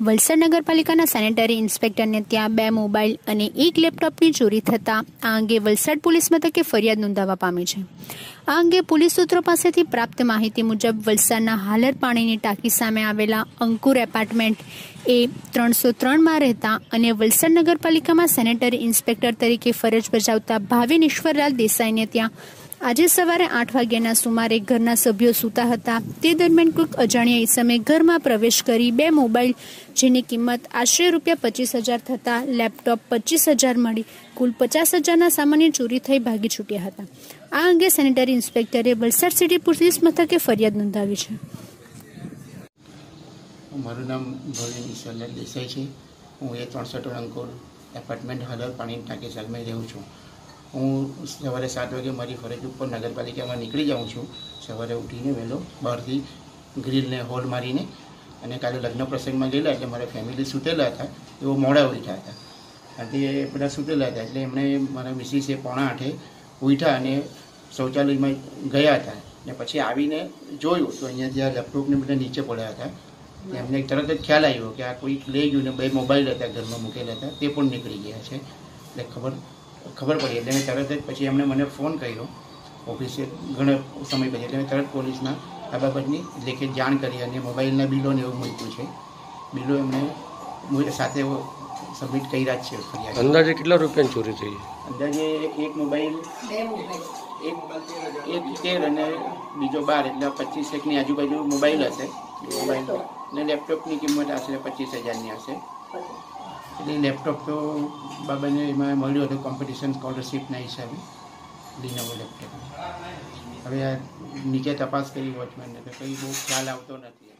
વલસાડ નગરપાલિકાના સેનેટરી ઇન્સ્પેક્ટરને ત્યાં બે મોબાઈલ અને એક લેપટોપની ચોરી થતાં આ અંગે વલસાડ પોલીસ મથકે ફરિયાદ નોંધાવવા પામી છે. આ અંગે પોલીસ સૂત્રો પાસેથી પ્રાપ્ત માહિતી મુજબ વલસાડના હાલર પાણીની ટાંકી સામે આવેલા અંકુર એપાર્ટમેન્ટ એ ત્રણસો ત્રણમાં રહેતા અને વલસાડ નગરપાલિકામાં સેનેટરી ઇન્સ્પેક્ટર તરીકે ફરજ બજાવતા ભાવિન ઈશ્વરલાલ દેસાઈને ત્યાં આજે સવારે આઠ વાગ્યાના સુમારે ઘરના સભ્યો સૂતા હતા. તે દરમિયાન કોઈક અજાણ્યા ઇસમે ઘરમાં પ્રવેશ કરી બે મોબાઈલ, જેની કિંમત આશરે રૂપિયા પચીસ હજાર થતા લેપટોપ પચીસ હજાર મળી. કુલ પચાસ હજારના સામાન્ય ચોરી થઈ ભાગી છૂટ્યા હતા. આ અંગે સેનેટરી ઇન્સ્પેક્ટરે વલસાડ સિટી પોલીસ મથકે ફરિયાદ નોંધાવી છે. મારું નામ ભવિન ઈશ્વરલાલ દેસાઈ છે. હું એ ત્રણસો અંકોર એપાર્ટમેન્ટ હલર પાણી ટાંકી સાલમાં રહું છું. હું સવારે સાત વાગે મારી ફરજ ઉપર નગરપાલિકામાં નીકળી જાઉં છું. સવારે ઉઠીને વહેલો બહારથી ગ્રીલને હોલ મારીને અને કાલે લગ્ન પ્રસંગમાં ગયેલા એટલે મારા ફેમિલી સૂતેલા હતા. એવો મોડા ઉઠ્યા હતા. અને બધા સૂતેલા હતા એટલે એમણે મારા મિસિસે પોણા આઠે ઉઠ્યા અને શૌચાલયમાં ગયા હતા. ને પછી આવીને જોયું તો અહીંયા જ્યાં લેપટોપને બધા નીચે પડ્યા હતા. એમને તરત જ ખ્યાલ આવ્યો કે આ કોઈક લઈ ગયું ને બે મોબાઈલ હતા ઘરમાં મૂકેલા હતા. તે પણ નીકળી ગયા છે. એટલે ખબર ખબર પડી એટલે મેં તરત જ પછી એમણે મને ફોન કર્યો ઓફિસે ઘણો સમય પછી એટલે મેં તરત પોલીસના આ બાબતની લેખિત જાણ કરી અને મોબાઈલના બિલોને એવું મૂક્યું છે. બિલો એમણે સાથે સબમિટ કર્યા જ છે ફરિયાદ. અંદાજે કેટલા રૂપિયાની ચોરી થઈ? અંદાજે એક મોબાઈલ એક એક તેર અને બીજો બાર એટલે પચીસ એકની આજુબાજુ મોબાઈલ હશે. મોબાઈલ અને લેપટોપની કિંમત આશરે પચીસ હજારની હશે. એટલે લેપટોપ તો બાબાને એમાં મળ્યું હતું કોમ્પિટિશન સ્કોલરશીપના હિસાબે લીનોવો લેપટોપ હવે આ નીચે તપાસ કરી વોચમેનને તો કંઈ બહુ ખ્યાલ આવતો નથી